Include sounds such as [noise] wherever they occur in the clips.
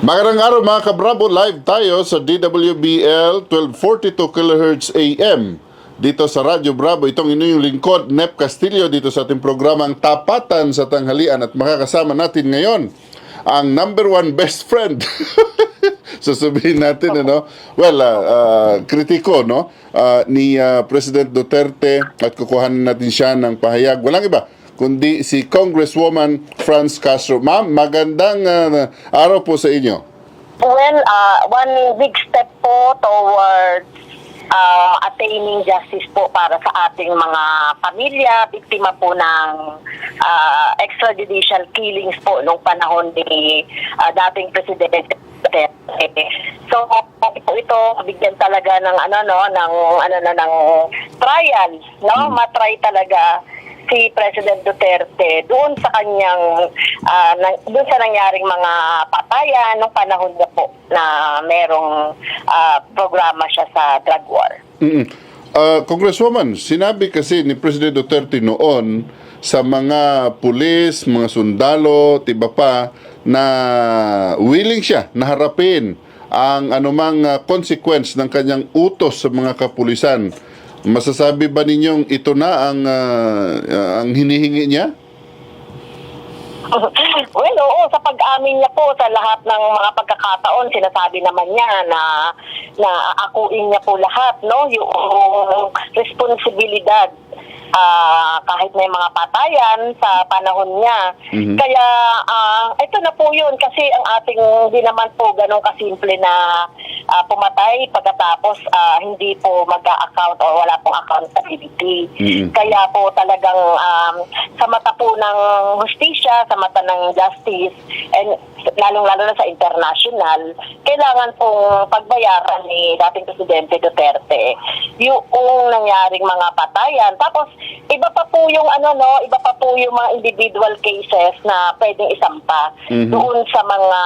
Magandang araw mga kabrabo, live tayo sa DWBL 1242 kHz AM dito sa Radyo Bravo. Itong inyong lingkod, Nep Castillo, dito sa ating programang Tapatan sa Tanghalian at makakasama natin ngayon ang number one best friend. [laughs] Sasabihin natin, ano? Well, ah, ah, kritiko, no? Ah, ni ah, President Duterte at kukuhanan natin siya ng pahayag. Walang iba, kundi si Congresswoman Franz Castro. Ma'am, magandang ah, araw po sa inyo. Well, uh, one big step po towards uh, attaining justice po para sa ating mga pamilya, biktima po ng uh, extrajudicial killings po nung panahon ni uh, dating Presidente. So, po ito bigyan talaga ng ano no ng ano na ng trial, no? Matry talaga si President Duterte doon sa kanyang ah, nang, doon sa nangyaring mga patayan nung panahon niya po na merong ah, programa siya sa drug war. Mm-mm. Ah, Congresswoman, sinabi kasi ni President Duterte noon sa mga pulis, mga sundalo, tiba pa, na willing siya na harapin ang anumang ah, consequence ng kanyang utos sa mga kapulisan. Masasabi ba ninyong ito na ang ah, ang hinihingi niya? [laughs] well, oo, sa pag-amin niya po sa lahat ng mga pagkakataon, sinasabi naman niya na na akuin niya po lahat, no? Yung responsibilidad ah, kahit may mga patayan sa panahon niya. Mhm. Kaya ah, ito na po yun kasi ang ating hindi naman po ganun kasimple na ah, pumatay pagkatapos ah, hindi po mag-account o wala pong accountability. Mhm. Kaya po talagang um, sa mata po ng hustisya, sa mata ng justice, and lalong-lalo na sa international, kailangan pong pagbayaran ni dating Presidente Duterte yung nangyaring mga patayan. Tapos, iba pa po yung ano no, iba pa po yung mga individual cases na pwedeng isampa Mhm. doon sa mga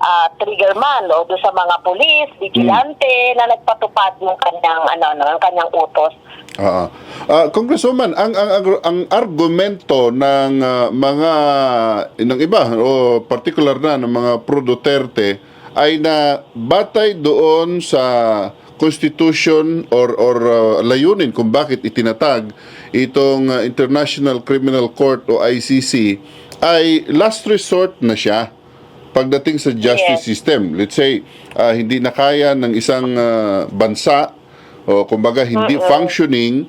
ah, triggerman o doon sa mga pulis, vigilante na nagpatupad ng kanyang ano no, ng kanyang utos. Oo. Ah, Congresswoman, ang, ang ang- ang argumento ng ah, mga ng iba o particular na ng mga pro Duterte ay na batay doon sa constitution or or ah, layunin kung bakit itinatag itong ah, International Criminal Court o ICC ay last resort na siya pagdating sa justice Yes. system. Let's say ah, hindi na kaya ng isang ah, bansa o kumbaga hindi functioning.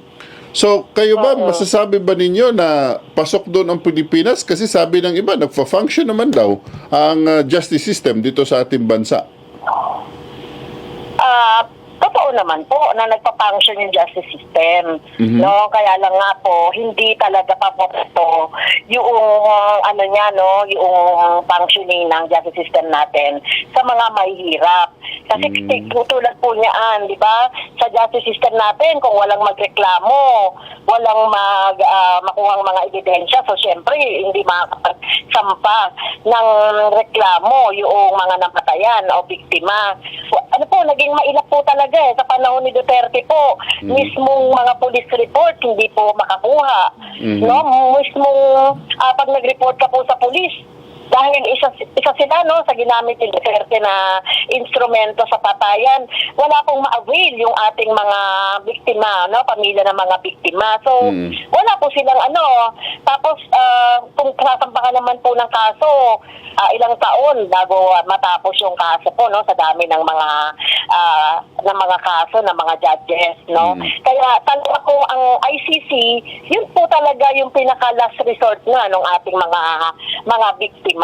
So, kayo ba, masasabi ba ninyo na pasok doon ang Pilipinas? Kasi sabi ng iba, nagfa-function naman daw ang ah, justice system dito sa ating bansa. Ah, totoo naman po na nagpa-function yung justice system. No, kaya lang nga po hindi talaga paborito yung uh, ano niya no, yung functioning ng justice system natin sa mga mahihirap. Kasi mm. tulad po niyaan, di ba? Sa justice system natin, kung walang magreklamo, walang mag, ah, makuhang mga ebidensya, so syempre, hindi makakapagsampa ng reklamo yung mga namatayan o biktima. Ano po, naging mailap po talaga eh. Sa panahon ni Duterte po, mismong mga police report, hindi po makakuha. Mhm. No? Mismong, ah, pag nag-report ka po sa police, dahil isa, isa sila no sa ginamit ni Duterte na instrumento sa patayan, wala pong ma-avail yung ating mga biktima, no, pamilya ng mga biktima. So, Mm. wala po silang ano. Tapos, ah, kung sasampakan naman po ng kaso, ah, ilang taon bago matapos yung kaso po, no, sa dami ng mga ah, ng mga kaso ng mga judges, no. Mm. Kaya talaga po ang ICC, yun po talaga yung pinaka last resort na ng ating mga mga biktima.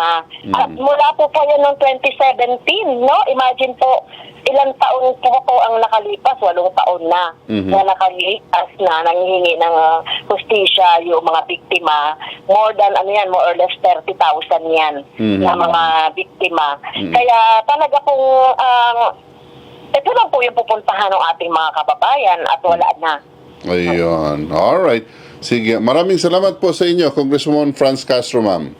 At mula po po yan noong 2017, no? Imagine po ilang taon po po ang nakalipas, walong taon na Mhm. na nakalipas na nanghihingi ng uh, hustisya yung mga biktima. More than ano yan, more or less 30,000 yan Mhm. na mga biktima. Mhm. Kaya talaga pong ang ito lang po yung pupuntahan ng ating mga kababayan at wala na. Ayun. Alright. Sige. Maraming salamat po sa inyo, Congresswoman Franz Castro, ma'am.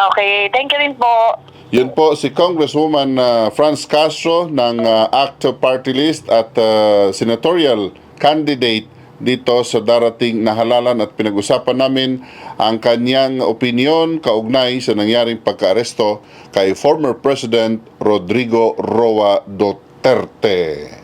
Okay, thank you rin po. Yun po si Congresswoman uh, Franz Castro ng uh, ACT Party List at uh, senatorial candidate dito sa darating na halalan at pinag-usapan namin ang kanyang opinion kaugnay sa nangyaring pagkaaresto kay former President Rodrigo Roa Duterte.